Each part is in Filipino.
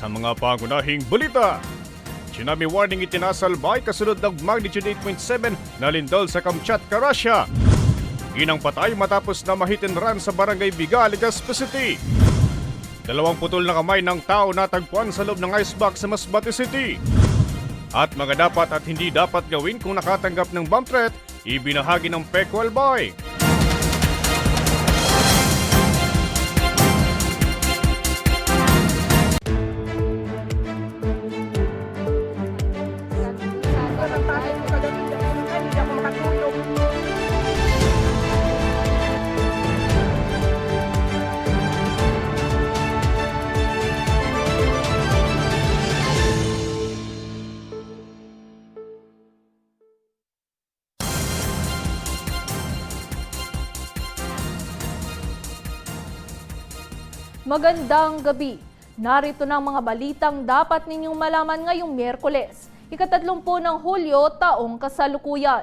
Sa mga pangunahing balita, Tsunami warning itinasalbay kasunod ng magnitude 8.7 na lindol sa Kamchatka, Russia. Ginang patay matapos na mahit and run sa barangay Biga, Legazpi City. Dalawang putol na kamay ng tao natagpuan sa loob ng icebox sa Masbate City. At mga dapat at hindi dapat gawin kung nakatanggap ng bomb threat, ibinahagi ng Magandang gabi. Narito na ang mga balitang dapat ninyong malaman ngayong Miyerkules, ikatatlumpu ng Hulyo taong kasalukuyan.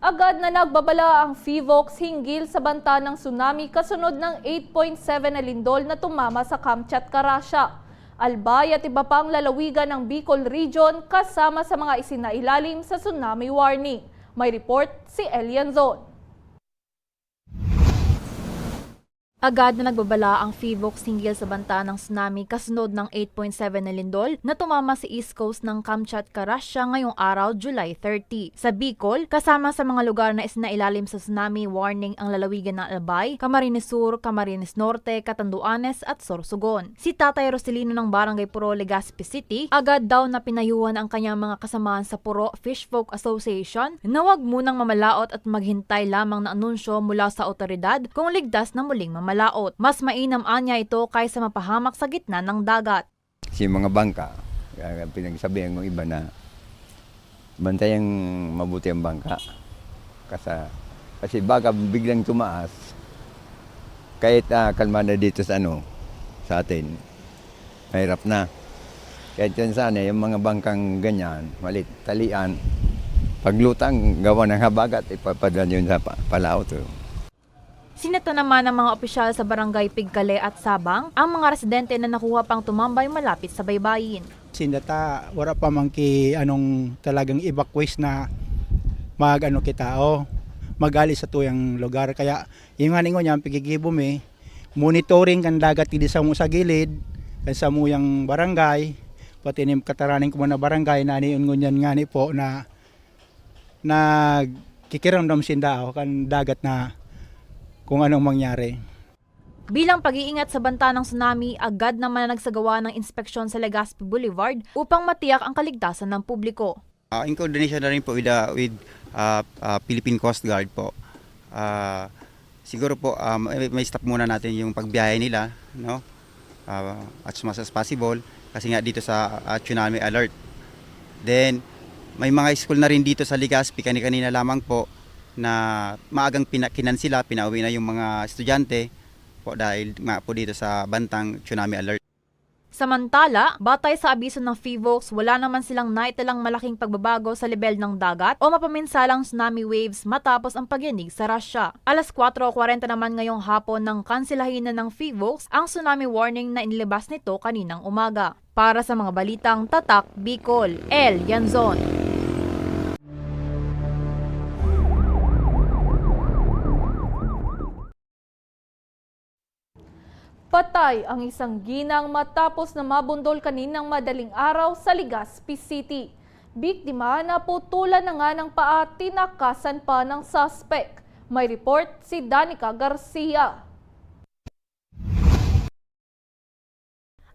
Agad na nagbabala ang FIVOX hinggil sa banta ng tsunami kasunod ng 8.7 na lindol na tumama sa Kamchatka, Russia. Albay at iba pang lalawigan ng Bicol Region kasama sa mga isinailalim sa tsunami warning. May report si Elian Zon. Agad na nagbabala ang FIVOX hinggil sa banta ng tsunami kasunod ng 8.7 na lindol na tumama sa east coast ng Kamchatka, Russia ngayong araw, July 30. Sa Bicol, kasama sa mga lugar na isinailalim sa tsunami warning ang lalawigan ng Albay, Camarines Sur, Camarines Norte, Catanduanes at Sorsogon. Si Tatay Roselino ng Barangay Puro, Legazpi City, agad daw na pinayuhan ang kanyang mga kasamahan sa Puro Fish Folk Association na huwag munang mamalaot at maghintay lamang na anunsyo mula sa otoridad kung ligtas na muling mamalaot. Mas mainam anya ito kaysa mapahamak sa gitna ng dagat. si mga bangka, pinagsabihan ng iba na bantayang mabuti ang bangka. Kasi, kasi baka biglang tumaas, kahit uh, kalmada dito sa ano, sa atin, mahirap na. Kaya dyan sana, yung mga bangkang ganyan, malit, talian, paglutang, gawa ng habagat, ipapadala yun sa pa- palaot. Oh. Sinata naman ng mga opisyal sa barangay Pigkale at Sabang ang mga residente na nakuha pang tumambay malapit sa baybayin. Sindata, wala pa man ki anong talagang evacuate na mag ano kita o magali sa tuyang lugar. Kaya yung nga ningon niya, pigigibom eh, monitoring kan dagat hindi sa mo sa gilid, kan sa muyang barangay, pati ni kataraning ko na barangay na ni ngunyan nga ni po na nagkikiramdam sinda o kan dagat na kung anong mangyari. Bilang pag-iingat sa banta ng tsunami, agad naman na nagsagawa ng inspeksyon sa Legazpi Boulevard upang matiyak ang kaligtasan ng publiko. Uh, in coordination na rin po with, uh, with uh, uh, Philippine Coast Guard po. Uh, siguro po um, may- may stop muna natin yung pagbiyahe nila no uh, as much as possible kasi nga dito sa uh, tsunami alert then may mga school na rin dito sa Legazpi kani-kanina lamang po na maagang pinakinan sila pinauwi na yung mga estudyante po dahil nga po dito sa bantang tsunami alert Samantala, batay sa abiso ng FIVOX, wala naman silang naitalang malaking pagbabago sa level ng dagat o mapaminsalang tsunami waves matapos ang pagyanig sa Russia. Alas 4.40 naman ngayong hapon ng kansilahin na ng FIVOX ang tsunami warning na inilabas nito kaninang umaga. Para sa mga balitang Tatak Bicol, El Yanzon. Patay ang isang ginang matapos na mabundol kaninang madaling araw sa Legazpi City. Biktima na putulan na nga ng paa tinakasan pa ng suspect. May report si Danica Garcia.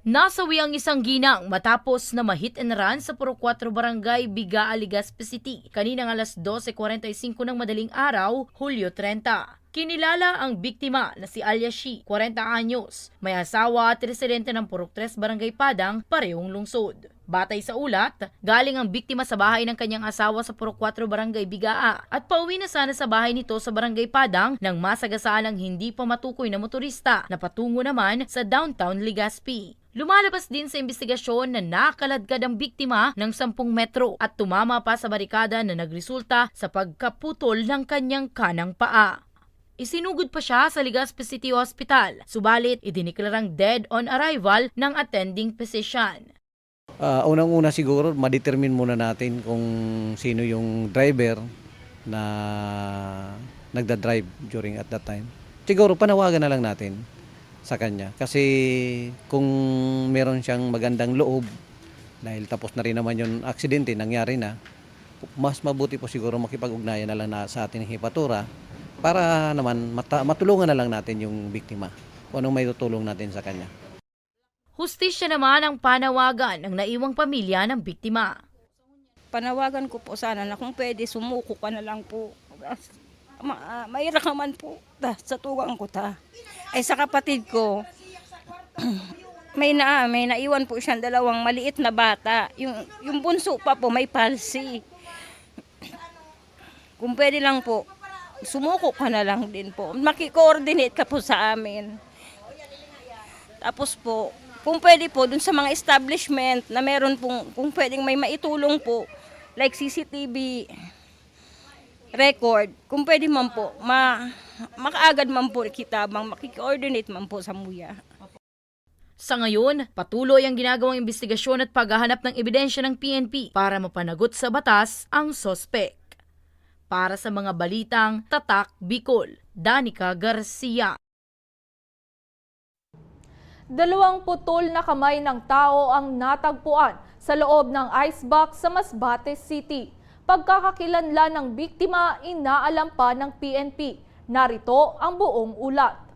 Nasawi ang isang ginang matapos na ma-hit and run sa Puro 4 Barangay, Biga, Legazpi City. Kaninang alas 12.45 ng madaling araw, Hulyo 30. Kinilala ang biktima na si Alia Shi, 40 anyos, may asawa at residente ng Purok 3 Barangay Padang, parehong lungsod. Batay sa ulat, galing ang biktima sa bahay ng kanyang asawa sa Purok 4 Barangay Bigaa at pauwi na sana sa bahay nito sa Barangay Padang nang masagasaan ang hindi pa matukoy na motorista na patungo naman sa downtown Legazpi. Lumalabas din sa investigasyon na nakaladkad ang biktima ng 10 metro at tumama pa sa barikada na nagresulta sa pagkaputol ng kanyang kanang paa. Isinugod pa siya sa Legazpi City Hospital, subalit idiniklarang dead on arrival ng attending physician. Ah, unang-una siguro, madetermine muna natin kung sino yung driver na nagda-drive during at that time. Siguro panawagan na lang natin sa kanya kasi kung meron siyang magandang loob dahil tapos na rin naman yung aksidente, nangyari na, mas mabuti po siguro makipag-ugnayan na lang na sa ating hipatura para naman mata- matulungan na lang natin yung biktima kung anong may tutulong natin sa kanya. Hustisya naman ang panawagan ng naiwang pamilya ng biktima. panawagan ko po sana na kung pwede sumuko ka na lang po. Ma, uh, mahirap ka man po ta, sa tuwang ko ta. Ay sa kapatid ko, may na may naiwan po siyang dalawang maliit na bata. Yung yung bunso pa po may palsy. Kung pwede lang po, sumuko ka na lang din po. Maki-coordinate ka po sa amin. Tapos po, kung pwede po, dun sa mga establishment na meron pong, kung pwedeng may maitulong po, like CCTV record, kung pwede man po, ma, makaagad man po kita, bang makikoordinate man po sa MUYA. Sa ngayon, patuloy ang ginagawang investigasyon at paghahanap ng ebidensya ng PNP para mapanagot sa batas ang sospek. Para sa mga balitang Tatak Bicol, Danica Garcia. Dalawang putol na kamay ng tao ang natagpuan sa loob ng icebox sa Masbate City. Pagkakakilanlan ng biktima, inaalam pa ng PNP. Narito ang buong ulat.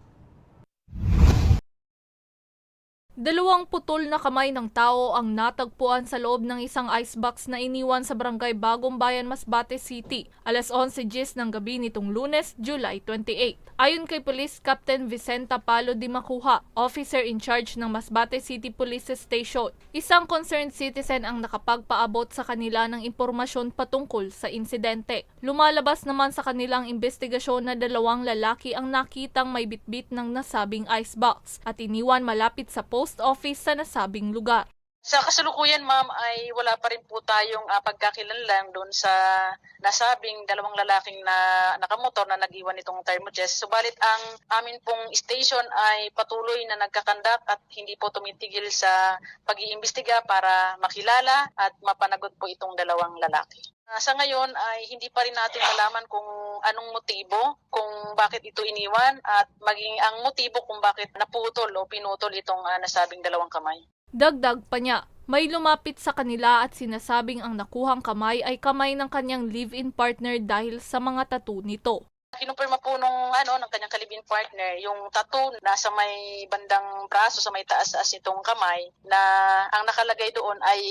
Dalawang putol na kamay ng tao ang natagpuan sa loob ng isang icebox na iniwan sa barangay Bagong Bayan, Masbate City, alas 11 gis ng gabi nitong lunes, July 28. Ayon kay Police Captain Vicenta Palo Di Makuha, officer in charge ng Masbate City Police Station, isang concerned citizen ang nakapagpaabot sa kanila ng impormasyon patungkol sa insidente. Lumalabas naman sa kanilang investigasyon na dalawang lalaki ang nakitang may bitbit ng nasabing icebox at iniwan malapit sa post office sa nasabing lugar. Sa kasalukuyan, ma'am, ay wala pa rin po tayong uh, pagkakilanlan doon sa nasabing dalawang lalaking na nakamotor na nag-iwan itong thermogest. Subalit ang amin pong station ay patuloy na nagkakandak at hindi po tumitigil sa pag-iimbestiga para makilala at mapanagot po itong dalawang lalaki. Uh, sa ngayon ay hindi pa rin natin malaman kung anong motibo, kung bakit ito iniwan at maging ang motibo kung bakit naputol o pinutol itong uh, nasabing dalawang kamay. Dagdag pa niya, may lumapit sa kanila at sinasabing ang nakuhang kamay ay kamay ng kanyang live-in partner dahil sa mga tattoo nito. Kinumpirma po nung ano ng kanyang kalibin partner yung tattoo nasa may bandang braso sa may taas as itong kamay na ang nakalagay doon ay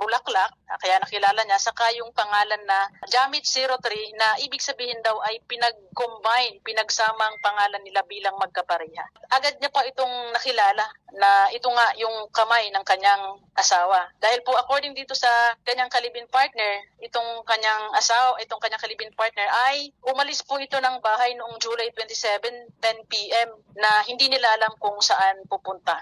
bulaklak kaya nakilala niya saka yung pangalan na Jamit 03 na ibig sabihin daw ay pinag-combine pinagsamang pangalan nila bilang magkapareha. Agad niya pa itong nakilala na ito nga yung kamay ng kanyang asawa. Dahil po according dito sa kanyang kalibin partner, itong kanyang asawa, itong kanyang kalibin partner ay umalis po ito ng bahay noong July 27, 10 p.m. na hindi nila alam kung saan pupunta.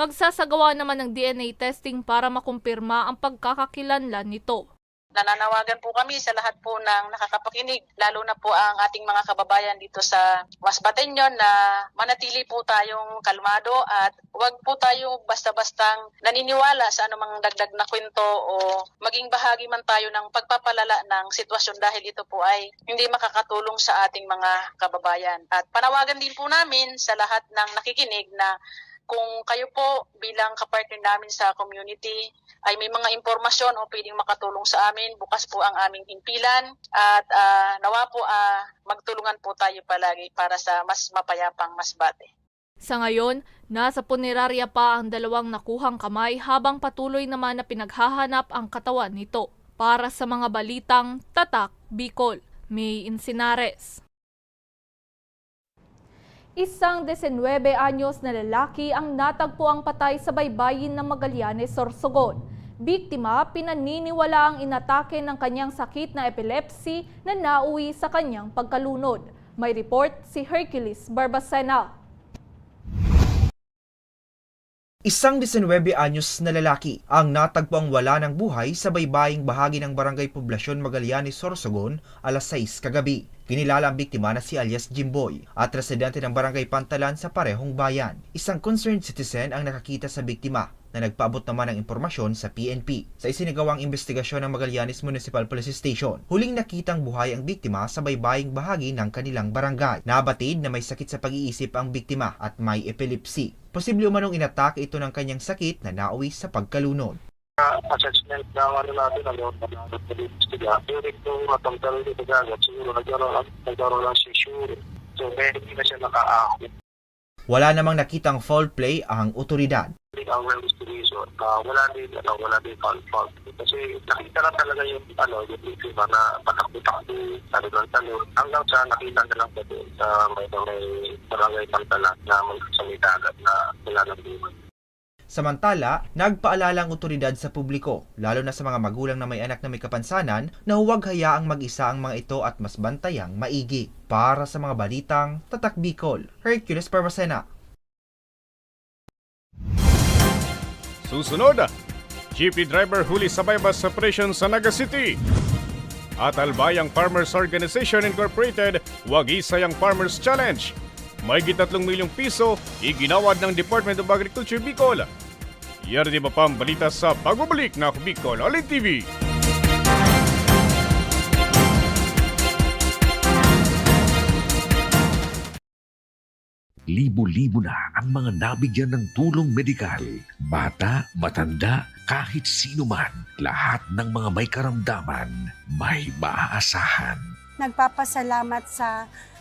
Magsasagawa naman ng DNA testing para makumpirma ang pagkakakilanlan nito. Nananawagan po kami sa lahat po ng nakakapakinig, lalo na po ang ating mga kababayan dito sa Masbateño na manatili po tayong kalmado at huwag po tayo basta-bastang naniniwala sa anumang dagdag na kwento o maging bahagi man tayo ng pagpapalala ng sitwasyon dahil ito po ay hindi makakatulong sa ating mga kababayan. At panawagan din po namin sa lahat ng nakikinig na kung kayo po bilang kapartner namin sa community ay may mga impormasyon o pwedeng makatulong sa amin, bukas po ang aming himpilan at uh, nawa po uh, magtulungan po tayo palagi para sa mas mapayapang masbate. Sa ngayon, nasa punerarya pa ang dalawang nakuhang kamay habang patuloy naman na pinaghahanap ang katawan nito. Para sa mga balitang Tatak Bicol, May Insinares. Isang 19 anyos na lalaki ang natagpuang patay sa baybayin ng Magallanes, Sorsogon. Biktima, pinaniniwala ang inatake ng kanyang sakit na epilepsy na nauwi sa kanyang pagkalunod. May report si Hercules Barbacena. Isang 19 anyos na lalaki ang natagpuang wala ng buhay sa baybaying bahagi ng Barangay Poblasyon Magallanes, Sorsogon alas 6 kagabi. Kinilala ang biktima na si alias Jimboy at residente ng Barangay Pantalan sa parehong bayan. Isang concerned citizen ang nakakita sa biktima na nagpaabot naman ng impormasyon sa PNP sa isinagawang investigasyon ng Magallanes Municipal Police Station. Huling nakitang buhay ang biktima sa baybaying bahagi ng kanilang barangay. Nabatid na may sakit sa pag-iisip ang biktima at may epilepsy. Posible umanong inatake ito ng kanyang sakit na nauwi sa pagkalunod. Assessment na ano natin, ano, na pag-iistiga. During nung matanggal dito agad, siguro nagkaroon, nagkaroon ng seizure. So, medyo hindi na siya nakaako. Wala namang nakitang foul play ang otoridad. Ang investigation, uh, wala din, ano, wala din foul fault. Kasi nakita na talaga yung, ano, yung biktima na patakbo-takbo, talon-talon, hanggang sa nakita na lang pa doon sa may, may barangay Pantalan na may sa may dagat na wala ng buhay. Samantala, nagpaalala ang otoridad sa publiko, lalo na sa mga magulang na may anak na may kapansanan, na huwag hayaang mag-isa ang mga ito at mas bantayang maigi. Para sa mga balitang Tatak Bicol, Hercules Parmasena. Susunod, jeepney driver huli sa bypass operation sa Naga City. At Albayang Farmers Organization Incorporated, wag isayang Farmers Challenge. May 3 milyong piso iginawad ng Department of Agriculture Bicol. Yan di ba pa ang balita sa pagbabalik na Bicol Alin TV. Libo-libo na ang mga nabigyan ng tulong medikal. Bata, matanda, kahit sino man, lahat ng mga may karamdaman, may maaasahan. Nagpapasalamat sa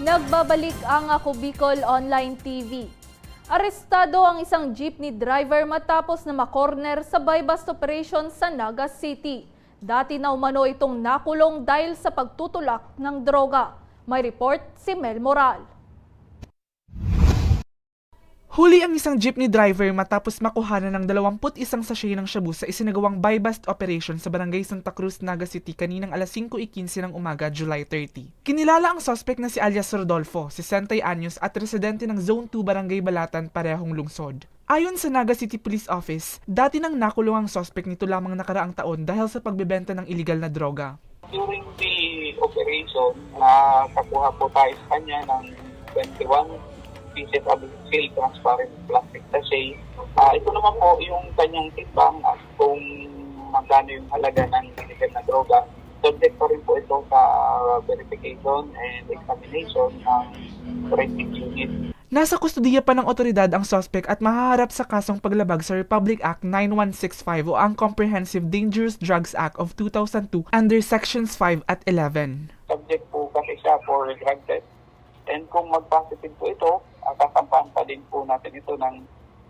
Nagbabalik ang Ako Bicol Online TV. Arestado ang isang jeepney driver matapos na makorner sa buy-bust operation sa Naga City. Dati na umano itong nakulong dahil sa pagtutulak ng droga. May report si Mel Moral. Huli ang isang jeepney driver matapos makuhanan ng 21 sachet ng shabu sa isinagawang buy-bust operation sa barangay Santa Cruz, Naga City kaninang alas 5.15 ng umaga, July 30. Kinilala ang suspect na si alias Rodolfo, 60 anyos at residente ng Zone 2 Barangay Balatan, parehong lungsod. Ayon sa Naga City Police Office, dati nang nakulong ang suspect nito lamang nakaraang taon dahil sa pagbebenta ng illegal na droga. During the operation, nakakuha po tayo sa kanya ng 21 pieces of sealed transparent plastic sachet. Ah, ito naman po yung kanyang timbang at kung magkano yung halaga ng illegal na droga. Subject pa rin po ito sa verification and examination ng forensic unit. Nasa kustudiya pa ng otoridad ang suspect at mahaharap sa kasong paglabag sa Republic Act 9165 o ang Comprehensive Dangerous Drugs Act of 2002 under Sections 5 at 11. Subject po kasi siya for drug test. And kung mag-positive po ito, uh, kasampahan pa din po natin ito ng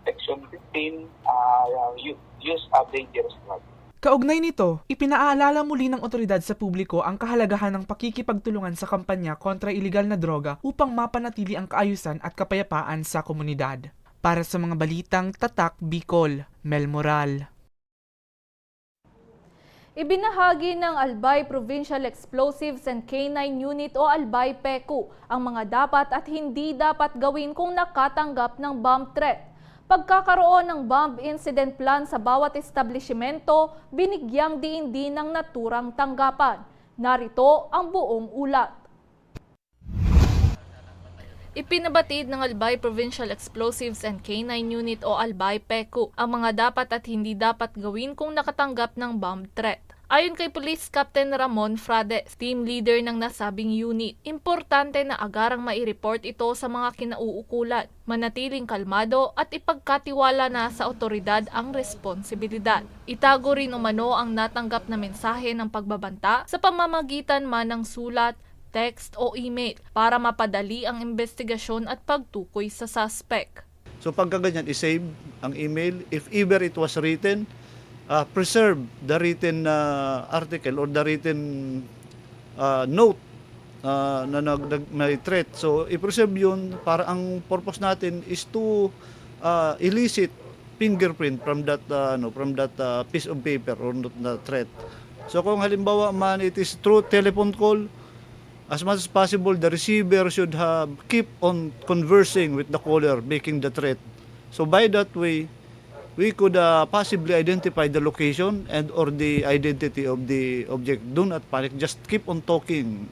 Section 15, uh, use, of dangerous drugs. Kaugnay nito, ipinaalala muli ng otoridad sa publiko ang kahalagahan ng pakikipagtulungan sa kampanya kontra iligal na droga upang mapanatili ang kaayusan at kapayapaan sa komunidad. Para sa mga balitang Tatak Bicol, Mel Moral. Ibinahagi ng Albay Provincial Explosives and K9 Unit o Albay PECU ang mga dapat at hindi dapat gawin kung nakatanggap ng bomb threat. Pagkakaroon ng bomb incident plan sa bawat establishmento, binigyang diin din ng naturang tanggapan. Narito ang buong ulat. Ipinabatid ng Albay Provincial Explosives and K9 Unit o Albay PECU ang mga dapat at hindi dapat gawin kung nakatanggap ng bomb threat. Ayon kay Police Captain Ramon Frade, team leader ng nasabing unit, importante na agarang mai-report ito sa mga kinauukulan, manatiling kalmado at ipagkatiwala na sa otoridad ang responsibilidad. Itago rin umano ang natanggap na mensahe ng pagbabanta sa pamamagitan man ng sulat, text o email para mapadali ang investigasyon at pagtukoy sa suspect. So pagka ganyan, isave ang email. If ever it was written, uh, preserve the written uh, article or the written uh, note uh, na nag, nag, may threat. So i-preserve yun para ang purpose natin is to uh, elicit fingerprint from that uh, ano from that uh, piece of paper or not the threat. So kung halimbawa man it is through telephone call, as much as possible the receiver should have keep on conversing with the caller making the threat. So by that way, we could uh, possibly identify the location and or the identity of the object. Do not panic, just keep on talking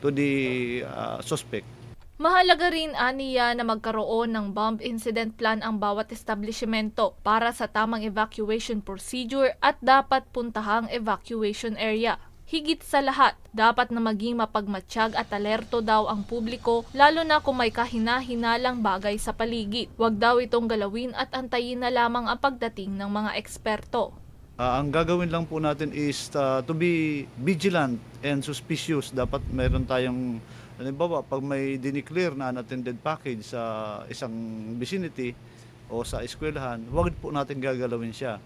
to the uh, suspect. Mahalaga rin aniya na magkaroon ng bomb incident plan ang bawat establishmento para sa tamang evacuation procedure at dapat puntahang evacuation area. Higit sa lahat, dapat na maging mapagmatsyag at alerto daw ang publiko lalo na kung may kahina-hinalang bagay sa paligid. Huwag daw itong galawin at antayin na lamang ang pagdating ng mga eksperto. Uh, ang gagawin lang po natin is uh, to be vigilant and suspicious. Dapat meron tayong, halimbawa, pag may dineclare na unattended package sa isang vicinity o sa eskwelahan, huwag po natin gagalawin siya.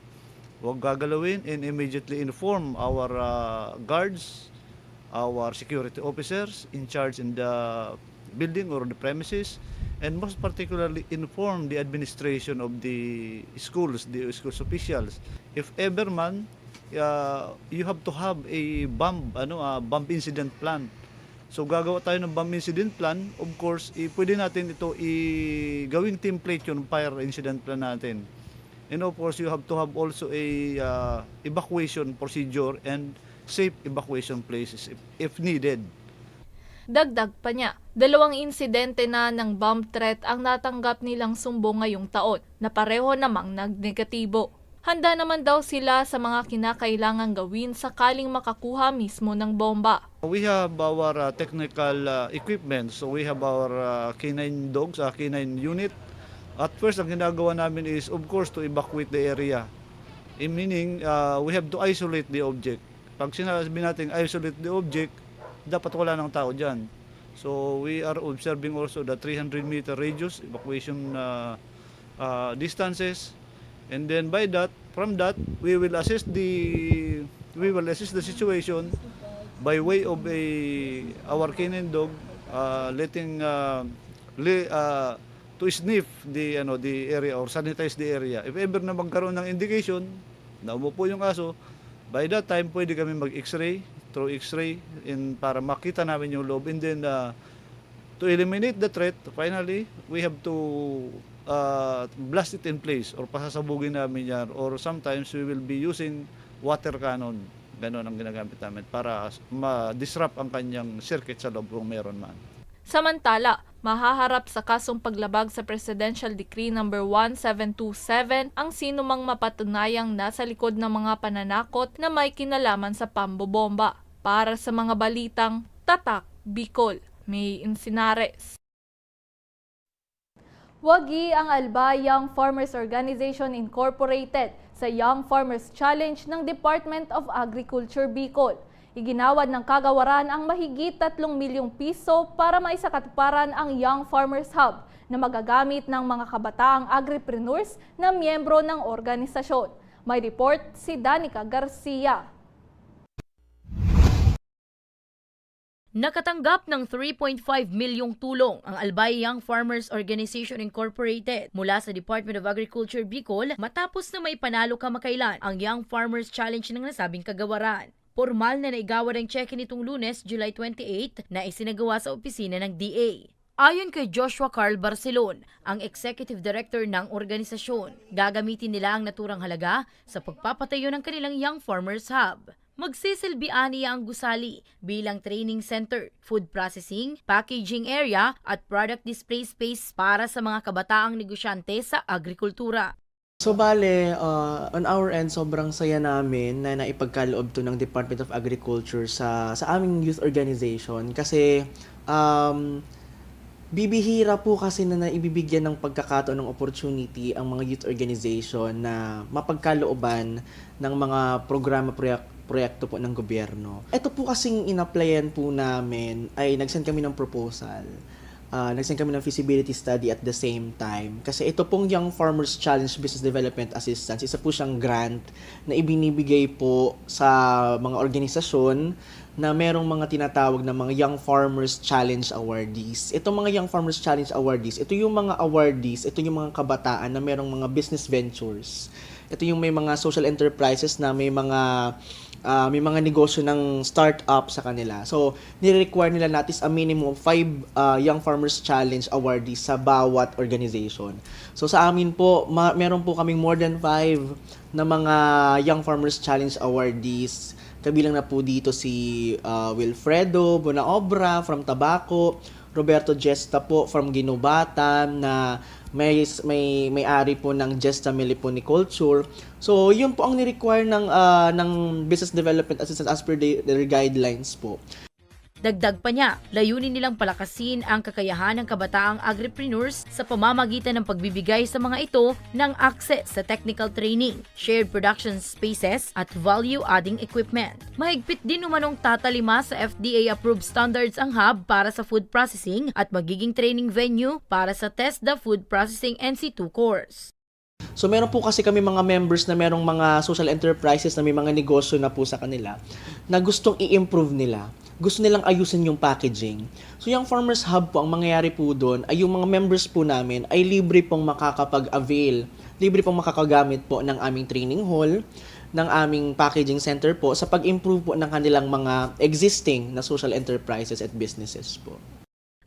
Huwag gagalawin and immediately inform our uh, guards, our security officers in charge in the building or the premises, and most particularly inform the administration of the schools, the schools officials. If ever man, uh, you have to have a bomb, ano, uh, bomb incident plan. So gagawa tayo ng bomb incident plan, of course, i pwede natin ito i gawing template yung fire incident plan natin. And of course, you have to have also a uh, evacuation procedure and safe evacuation places if, if needed. Dagdag pa niya, dalawang insidente na ng bomb threat ang natanggap nilang sumbong ngayong taon na pareho namang nagnegatibo. Handa naman daw sila sa mga kinakailangan gawin sakaling makakuha mismo ng bomba. We have our uh, technical uh, equipment. So we have our uh, K9 dogs, uh, K9 unit. At first, ang ginagawa namin is, of course, to evacuate the area. Eh, meaning, uh, we have to isolate the object. Pag sinabi natin isolate the object, dapat wala ng tao dyan. So we are observing also the 300 meter radius evacuation uh, uh, distances. And then by that, from that, we will assess the we will assess the situation by way of a our canine dog uh, letting uh, li, uh, to sniff the ano the area or sanitize the area. If ever na magkaroon ng indication na umupo yung aso, by that time pwede kami mag-x-ray through x-ray in para makita namin yung loob and then uh, to eliminate the threat finally we have to uh, blast it in place or pasasabugin namin yan or sometimes we will be using water cannon. Ganon ang ginagamit namin para ma-disrupt ang kanyang circuit sa loob kung meron man. Samantala, mahaharap sa kasong paglabag sa Presidential Decree No. 1727 ang sinumang mapatunayang nasa likod ng mga pananakot na may kinalaman sa pambobomba. Para sa mga balitang Tatak, Bicol, May Insinares. Wagi ang Alba Young Farmers Organization Incorporated sa Young Farmers Challenge ng Department of Agriculture Bicol. Iginawad ng kagawaran ang mahigit 3 milyong piso para maisakatuparan ang Young Farmers Hub na magagamit ng mga kabataang agripreneurs na miyembro ng organisasyon. May report si Danica Garcia. Nakatanggap ng 3.5 milyong tulong ang Albay Young Farmers Organization Incorporated mula sa Department of Agriculture Bicol matapos na may panalo kamakailan ang Young Farmers Challenge ng nasabing kagawaran. Formal na naigawad ang cheque nitong lunes, July 28, na isinagawa sa opisina ng DA. Ayon kay Joshua Carl Barcelon, ang Executive Director ng organisasyon, gagamitin nila ang naturang halaga sa pagpapatayo ng kanilang Young Farmers Hub. Magsisilbi aniya ang gusali bilang training center, food processing, packaging area at product display space para sa mga kabataang negosyante sa agrikultura. So bale, uh, on our end, sobrang saya namin na naipagkaloob to ng Department of Agriculture sa, sa aming youth organization kasi um, bibihira po kasi na naibibigyan ng pagkakataon ng opportunity ang mga youth organization na mapagkalooban ng mga programa proyek proyekto po ng gobyerno. Ito po kasing inapplyan po namin ay nagsend kami ng proposal. Uh, nagsend kami ng feasibility study at the same time. Kasi ito pong Young Farmers Challenge Business Development Assistance, isa po siyang grant na ibinibigay po sa mga organisasyon na merong mga tinatawag na mga Young Farmers Challenge Awardees. Itong mga Young Farmers Challenge Awardees, ito yung mga awardees, ito yung mga kabataan na merong mga business ventures. Ito yung may mga social enterprises na may mga uh, may mga negosyo ng startup sa kanila. So, nire-require nila natin a minimum of 5 uh, Young Farmers Challenge awardees sa bawat organization. So, sa amin po, ma- meron po kaming more than 5 na mga Young Farmers Challenge awardees. Kabilang na po dito si uh, Wilfredo Bonaobra from Tabaco, Roberto Gesta po from Ginubatan na may may may-ari po ng Gesta Meliponiculture. So, yun po ang ni-require ng uh, ng Business Development Assistance as per the, their guidelines po. Dagdag pa niya, layunin nilang palakasin ang kakayahan ng kabataang agripreneurs sa pamamagitan ng pagbibigay sa mga ito ng access sa technical training, shared production spaces at value-adding equipment. Mahigpit din umanong tatalima sa FDA-approved standards ang hub para sa food processing at magiging training venue para sa the Food Processing NC2 course. So meron po kasi kami mga members na merong mga social enterprises na may mga negosyo na po sa kanila na gustong i-improve nila. Gusto nilang ayusin yung packaging. So yung Farmers Hub po, ang mangyayari po doon ay yung mga members po namin ay libre pong makakapag-avail, libre pong makakagamit po ng aming training hall, ng aming packaging center po sa pag-improve po ng kanilang mga existing na social enterprises at businesses po.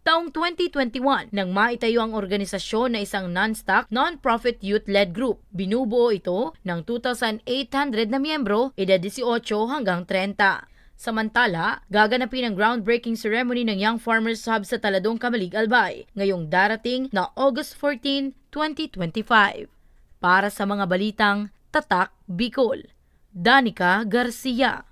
Taong 2021, nang maitayo ang organisasyon na isang non-stock, non-profit youth-led group. Binubuo ito ng 2,800 na miyembro, edad 18 hanggang 30. Samantala, gaganapin ang groundbreaking ceremony ng Young Farmers Hub sa Taladong Kamalig Albay ngayong darating na August 14, 2025. Para sa mga balitang Tatak Bicol, Danica Garcia.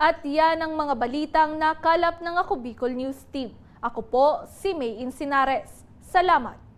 At yan ang mga balitang nakalap ng Ako Bicol News Team. Ako po si May Insinares. Salamat!